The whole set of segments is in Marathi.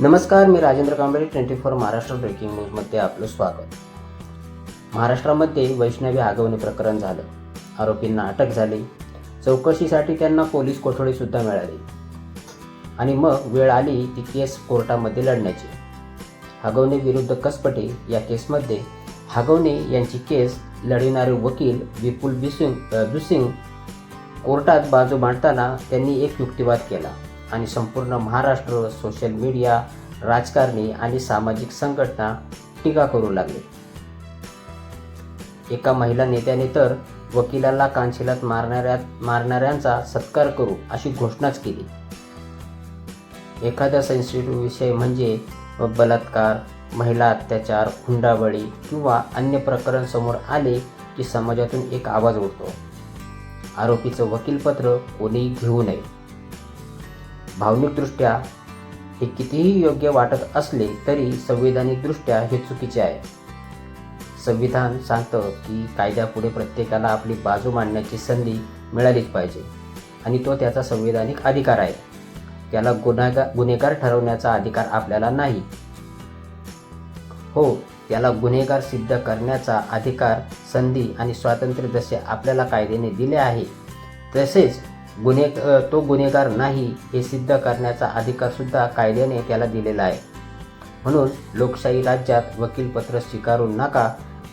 नमस्कार मी Rajendra Kamble twenty four Maharashtra breaking न्यूजमध्ये आपलं स्वागत. महाराष्ट्रामध्ये वैष्णवी आगवणे प्रकरण झालं. आरोपींना अटक झाली. चौकशीसाठी त्यांना पोलीस कोठडीसुद्धा मिळाली. आणि मग वेळ आली ती केस कोर्टामध्ये लढण्याची. हगवणे विरुद्ध कसपटे या केसमध्ये हगवणे यांची केस लढविणारे वकील विपुल बिसिंग दुसिंग कोर्टात बाजू मांडताना त्यांनी एक युक्तिवाद केला. आणि संपूर्ण महाराष्ट्र सोशल मीडिया राजकारणी आणि सामाजिक संघटना टीका करू लागले. एका महिला नेत्याने तर वकिलाला कांशिलात मारणाऱ्या मारणाऱ्यांचा सत्कार करू अशी घोषणाच केली. एखादा सेन्सिटिव्ह विषय म्हणजे बलात्कार महिला अत्याचार हुंडाबळी किंवा अन्य प्रकरण समोर आले की समाजातून एक आवाज उठतो आरोपीचं वकीलपत्र कोणीही घेऊ नये. भावनिकदृष्ट्या हे कितीही योग्य वाटत असले तरी संविधानिकदृष्ट्या हे चुकीचे आहे. संविधान सांगतं की कायद्यापुढे प्रत्येकाला आपली बाजू मांडण्याची संधी मिळालीच पाहिजे आणि तो त्याचा संविधानिक अधिकार आहे. त्याला गुन्हेगार गुन्हेगार ठरवण्याचा अधिकार आपल्याला नाही. हो याला गुन्हेगार सिद्ध करण्याचा अधिकार संधी आणि स्वातंत्र्य जसे आपल्याला कायद्याने दिले आहे. तसेच गुन्हे तो गुन्हेगार नाही हे सिद्ध करण्याचा अधिकारसुद्धा कायद्याने त्याला दिलेला आहे. म्हणून लोकशाही राज्यात वकीलपत्र स्वीकारू नका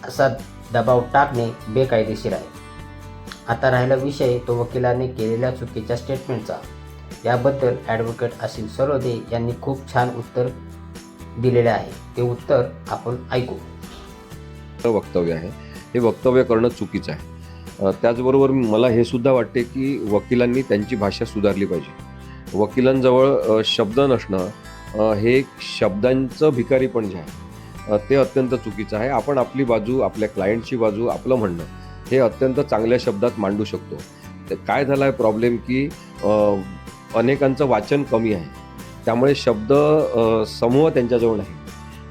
असा दबाव टाकणे बेकायदेशीर आहे. आता राहिला विषय तो वकिलाने केलेल्या चुकीच्या स्टेटमेंटचा याबद्दल ॲडव्होकेट असिल सरोदे यांनी खूप छान उत्तर दिलेले आहे. ते उत्तर आपण ऐकू. वक्तव्य आहे. हे वक्तव्य करणं चुकीचं आहे. त्याचबरोबर मला हे सुद्धा वाटते की वकिलांनी त्यांची भाषा सुधारली पाहिजे. वकिलांजवळ शब्द नसणं हे शब्दांचं भिकारीपण जे आहे ते अत्यंत चुकीचं आहे. आपण आपली बाजू आपल्या क्लायंटची बाजू आपलं म्हणणं हे अत्यंत चांगल्या शब्दात मांडू शकतो. तर काय झाला आहे प्रॉब्लेम की अनेकांचं वाचन कमी आहे. त्यामुळे शब्द समूह त्यांच्याजवळ नाही.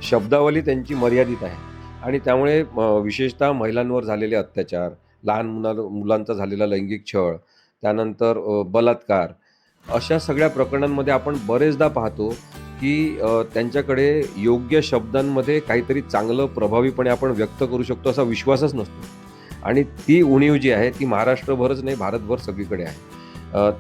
शब्दावली त्यांची मर्यादित आहे. आणि त्यामुळे विशेषतः महिलांवर झालेले अत्याचार लहान मुला मुलांचा झालेला लैंगिक छळ त्यानंतर बलात्कार अशा सगळ्या प्रकरणांमध्ये आपण बरेचदा पाहतो की त्यांच्याकडे योग्य शब्दांमध्ये काहीतरी चांगलं प्रभावीपणे आपण व्यक्त करू शकतो असा विश्वासच नसतो. आणि ती उणीव जी आहे ती महाराष्ट्रभरच नाही भारतभर सगळीकडे आहे.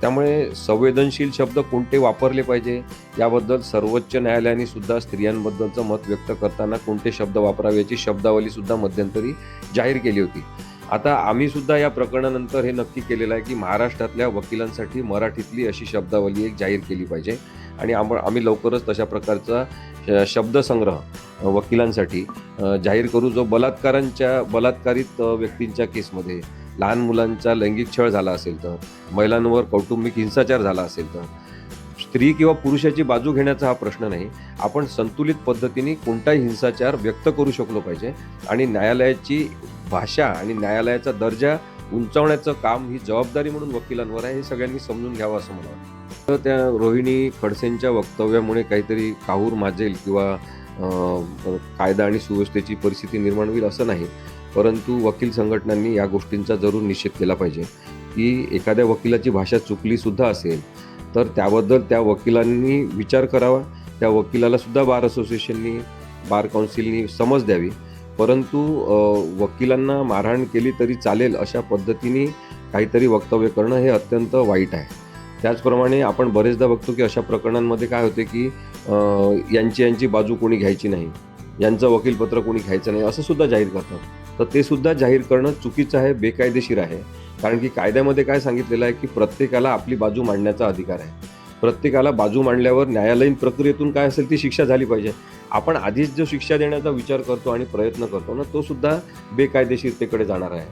त्यामुळे संवेदनशील शब्द कोणते वापरले पाहिजे याबद्दल सर्वोच्च न्यायालयाने सुद्धा स्त्रियांबद्दलचं मत व्यक्त करताना कोणते शब्द वापरावे याची शब्दावलीसुद्धा मध्यंतरी जाहीर केली होती. आता आम्ही सुद्धा या प्रकरणानंतर हे नक्की केलेलं आहे की महाराष्ट्रातल्या वकिलांसाठी मराठीतली अशी शब्दावली एक जाहीर केली पाहिजे. आणि आम आम्ही लवकरच तशा प्रकारचा शब्दसंग्रह वकिलांसाठी जाहीर करू. जो बलात्कारांच्या बलात्कारित व्यक्तींच्या केसमध्ये लहान मुलांचा लैंगिक छळ झाला असेल तर महिलांवर कौटुंबिक हिंसाचार झाला असेल तर स्त्री किंवा पुरुषाची बाजू घेण्याचा हा प्रश्न नाही. आपण संतुलित पद्धतीने कोणताही हिंसाचार व्यक्त करू शकलो पाहिजे. आणि न्यायालयाची भाषा आणि न्यायालयाचा दर्जा उंचावण्याचं काम ही जबाबदारी म्हणून वकिलांवर आहे हे सगळ्यांनी समजून घ्यावं असं मला वाटतं. तर त्या रोहिणी खडसेंच्या वक्तव्यामुळे काहीतरी काहूर माजेल किंवा कायदा आणि सुव्यवस्थेची परिस्थिती निर्माण होईल असं नाही परंतु वकील संघटनांनी या गोष्टींचा जरूर निषेध केला पाहिजे. की एखाद्या वकिलाची भाषा चुकलीसुद्धा असेल तर त्याबद्दल त्या वकिलांनी विचार करावा त्या वकिलाला सुद्धा बार असोसिएशननी बार काउन्सिलनी समज द्यावी. परंतु वकिलांना मारहाण केली तरी चालेल अशा पद्धतीने काहीतरी वक्तव्य करणं हे अत्यंत वाईट आहे. त्याचप्रमाणे आपण बरेचदा बघतो की अशा प्रकरणांमध्ये काय होते की यांची यांची बाजू कोणी घ्यायची नाही. यांचं वकीलपत्र कोणी घ्यायचं नाही असं सुद्धा जाहीर करतात. तर ते सुद्धा जाहीर करणं चुकीचं आहे बेकायदेशीर आहे. कारण की कायद्यामध्ये काय सांगितलेलं आहे की प्रत्येकाला आपली बाजू मांडण्याचा अधिकार आहे. प्रत्येकाला बाजू मांडल्यावर न्यायालयीन प्रक्रियेतून काय असेल ती शिक्षा झाली पाहिजे. आपण आधीच जो शिक्षा देण्याचा विचार करतो आणि प्रयत्न करतो ना तो सुद्धा बेकायदेशीरतेकडे जाणार आहे.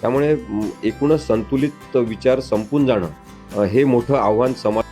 त्यामुळे एकूणच संतुलित विचार संपून जाणं हे मोठं आव्हान समाज